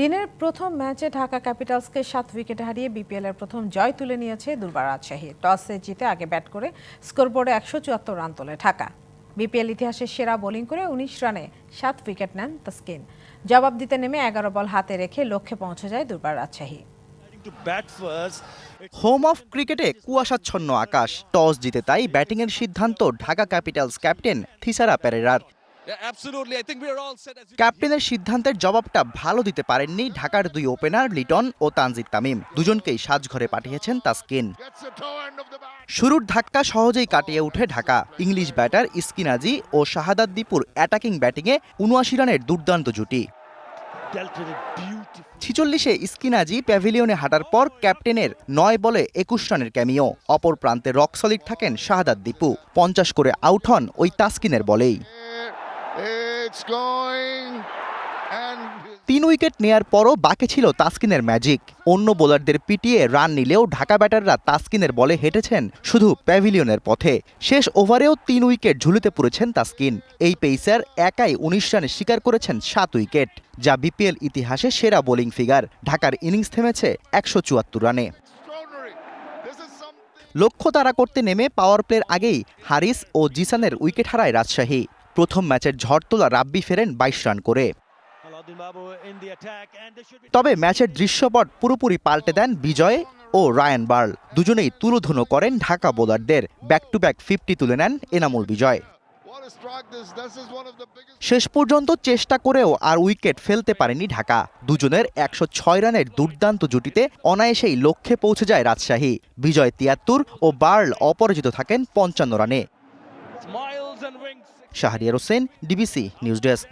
দিনের প্রথম ম্যাচে ঢাকা ক্যাপিটালসকে সাত উইকেটে হারিয়ে বিপিএল এর প্রথম জয় তুলে নিয়েছে দুর্বার রাজশাহী। টসে জিতে আগে ব্যাট করে স্কোরবোর্ডে একশো চুয়াত্তর রান তোলে ঢাকা। বিপিএল ইতিহাসের সেরা বোলিং করে উনিশ রানে সাত উইকেট নেন তাসকিন। জবাব দিতে নেমে এগারো বল হাতে রেখে লক্ষ্যে পৌঁছে যায় দুর্বার রাজশাহী। হোম অফ ক্রিকেটে কুয়াশাচ্ছন্ন আকাশ। টস জিতে তাই ব্যাটিংয়ের সিদ্ধান্ত ঢাকা ক্যাপিটালস ক্যাপ্টেন থিসারা পেরেরার। Yeah, absolutely. I think we're all set as you ক্যাপ্টেনের সিদ্ধান্তের জবাবটা ভালো দিতে পারেননি ঢাকার দুই ওপেনার লিটন ও তানজিদ তামিম। দুজনকেই সাজঘরে পাঠিয়েছেন তাসকিন। শুরুর ধাক্কা সহজেই কাটিয়ে উঠে ঢাকা। ইংলিশ ব্যাটার ইস্কিনাজি ও শাহাদাত দীপুর অ্যাটাকিং ব্যাটিংয়ে উনআশি রানের দুর্দান্ত জুটি। ছিচল্লিশে ইস্কিনাজি প্যাভিলিয়নে হাঁটার পর ক্যাপ্টেনের নয় বলে একুশ রানের ক্যামিও। অপর প্রান্তে রক সলিড থাকেন শাহাদাত দীপু পঞ্চাশ করে আউট হন ওই তাসকিনের বলেই। তিন উইকেট নেয়ার পরও বাকি ছিল তাসকিনের ম্যাজিক। অন্য বোলারদের পিটিয়ে রান নিলেও ঢাকা ব্যাটাররা তাসকিনের বলে হেঁটেছেন শুধু প্যাভিলিয়নের পথে। শেষ ওভারেও তিন উইকেট ঝুলিতে পড়েছেন তাসকিন। এই পেসার একাই উনিশ রানে শিকার করেছেন সাত উইকেট যা বিপিএল ইতিহাসে সেরা বোলিং ফিগার। ঢাকার ইনিংস থেমেছে একশো চুয়াত্তর রানে. লক্ষ্য তারা করতে নেমে পাওয়ার প্লের আগেই হারিস ও জিসানের উইকেট হারায় রাজশাহী। প্রথম ম্যাচের ঝড় তোলা রাব্বি ফেরেন বাইশ রান করে। তবে ম্যাচের দৃশ্যপট পুরোপুরি পাল্টে দেন বিজয় ও রায়ান বার্ল। দুজনেই তুলোধুনো করেন ঢাকা বোলারদের। ব্যাক টু ব্যাক ফিফটি তুলে নেন এনামুল বিজয়. শেষ পর্যন্ত চেষ্টা করেও আর উইকেট ফেলতে পারেনি ঢাকা। দুজনের একশো ছয় রানের দুর্দান্ত জুটিতে অনায়াসেই লক্ষ্যে পৌঁছে যায় রাজশাহী। বিজয় তিয়াত্তর ও বার্ল অপরাজিত থাকেন পঞ্চান্ন রানে. Shahriar Hossain DBC news desk.